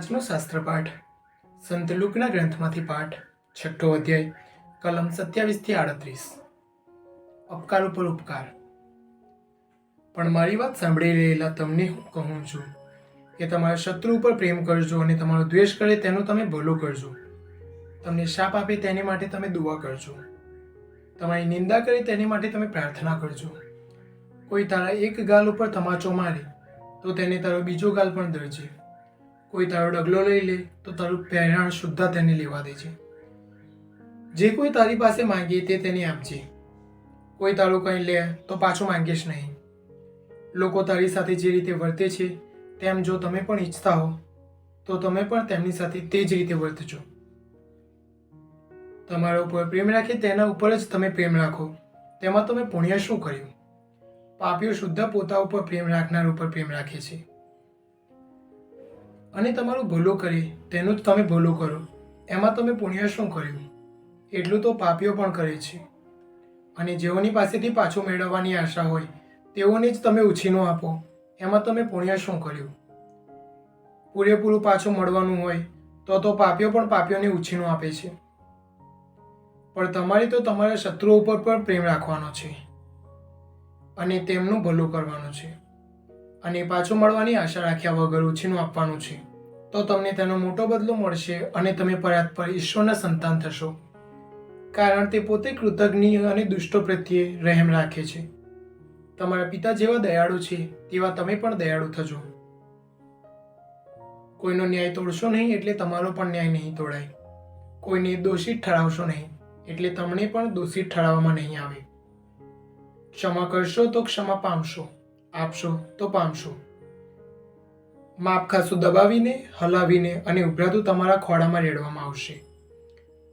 આજનો શાસ્ત્ર પાઠ. સંત લુકના ગ્રંથમાંથી પાઠ, છઠ્ઠો અધ્યાય, કલમ સત્યાવીસથી આડત્રીસ. અપકાર ઉપર ઉપકાર. પણ મારી વાત સાંભળી રહેલા તમને હું કહું છું કે તમારા શત્રુ ઉપર પ્રેમ કરજો અને તમારો દ્વેષ કરે તેનું તમે ભલું કરજો. તમને શાપ આપે તેની માટે તમે દુઆ કરજો. તમારી નિંદા કરે તેની માટે તમે પ્રાર્થના કરજો. કોઈ તારા એક ગાલ ઉપર તમાચો મારે, તો તેને તારો બીજો ગાલ પણ દરજે. કોઈ તારો ડગલો લઈ લે, તો તારું પહેરાણ શુદ્ધા તેને લેવા દે છે જે કોઈ તારી પાસે માંગે તે તેને આપજે. કોઈ તારું કંઈ લે, તો પાછું માંગીશ નહીં. લોકો તારી સાથે જે રીતે વર્તે છે, તેમ જો તમે પણ ઈચ્છતા હો, તો તમે પણ તેમની સાથે તે જ રીતે વર્તજો. તમારા ઉપર પ્રેમ રાખે તેના ઉપર જ તમે પ્રેમ રાખો. તેમાં તમે પુણ્ય શું કર્યું? પાપીઓ શુદ્ધ પોતા ઉપર પ્રેમ રાખનાર ઉપર પ્રેમ રાખે છે. અને તમારું ભલું કરે, તેનું જ તમે ભલું કરો. એમાં તમે પુણ્ય શું કર્યું? એટલું તો પાપીઓ પણ કરે છે. અને જેઓની પાસેથી પાછું મેળવવાની આશા હોય, તેઓને જ તમે ઉછીનું આપો. એમાં તમે પુણ્ય શું કર્યું? પૂરેપૂરું પાછું મળવાનું હોય, તો તો પાપીઓ પણ પાપીઓને ઉછીનું આપે છે. પણ તમારે તો તમારા શત્રુઓ ઉપર પણ પ્રેમ રાખવાનો છે. અને તેમનું ભલું કરવાનું છે. અને પાછું મળવાની આશા રાખ્યા વગર ઉછીનું આપવાનું છે. તો તમને તેનો મોટો બદલો મળશે અને તમે પરાત્પર ઈશ્વરના સંતાન થશો. કારણ તે પોતે કૃતજ્ઞ અને દુષ્ટો પ્રત્યે રહેમ રાખે છે. તમારા પિતા જેવા દયાળુ છે, તેવા તમે પણ દયાળુ થજો. કોઈનો ન્યાય તોડશો નહીં એટલે તમારો પણ ન્યાય નહીં તોડાય. કોઈને દોષિત ઠરાવશો નહીં એટલે તમને પણ દોષિત ઠરાવવામાં નહીં આવે. ક્ષમા કરશો તો ક્ષમા પામશો. આપશો, તો પામશો. માપ ખાસું દબાવીને, હલાવીને અને ઉભરાતું તમારા ખોળામાં રેડવામાં આવશે.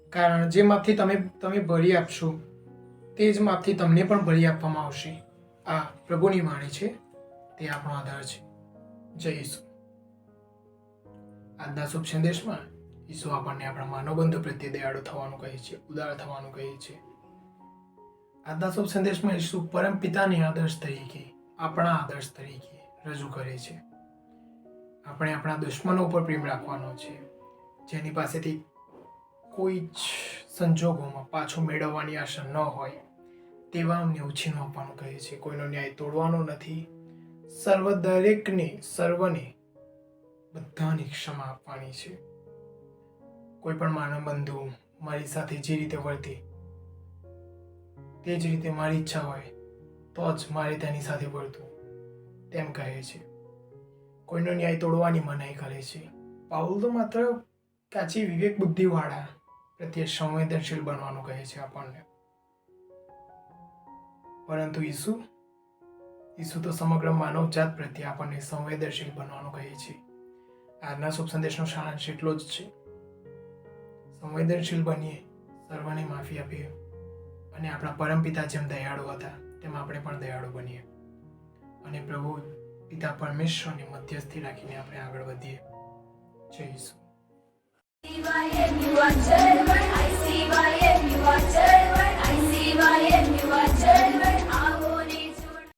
કારણ જે માપથી તમે તમે ભરી આપશો, તે જ માપથી તમને પણ ભરી આપવામાં આવશે. આ પ્રભુની વાણી છે, તે આપણો આધાર છે. જય ઈસુ. આજના શુભ સંદેશમાં ઈસુ આપણને આપણા માનવબંધો પ્રત્યે દયાળુ થવાનું કહે છે, ઉદાર થવાનું કહે છે. આજના શુભ સંદેશમાં ઈસુ પરમ પિતાની આદર્શ તરીકે આપણા આદર્શ તરીકે રજૂ કરે છે. આપણે આપણા દુશ્મનો ઉપર પ્રેમ રાખવાનો છે. જેની પાસેથી કોઈ જ સંજોગોમાં પાછું મેળવવાની આશા ન હોય, તેવા અમને ઉછીનું આપવાનું કહે છે. કોઈનો ન્યાય તોડવાનો નથી. સર્વ દરેકને, સર્વને બધાની ક્ષમા આપવાની છે. કોઈ પણ માનવ બંધુ મારી સાથે જે રીતે વર્તે, તે જ રીતે મારી ઈચ્છા હોય તો જ મારે તેની સાથે વર્તવું તેમ કહે છે, કોઈનો ન્યાય તોડવાની મનાઈ કરે છે. પાઉલ તો માત્ર કાચી વિવેક બુદ્ધિવાળા પ્રત્યે સંવેદનશીલ બનવાનું કહે છે આપણને. પરંતુ ઈસુ ઈસુ તો સમગ્ર માનવજાત પ્રત્યે આપણને સંવેદનશીલ બનવાનું કહે છે. આજના શુભ સંદેશનો સારાંશ એટલો જ છે. સંવેદનશીલ બનીએ, સર્વને માફી આપીએ અને આપણા પરમપિતા જેમ દયાળુ હતા. તેમ આપણે પણ દયાળુ બનીએ. અને પ્રભુ, પિતા પરમેશ્વરને મધ્યસ્થી રાખીને આપણે આગળ વધીએ. જય ઈસુ.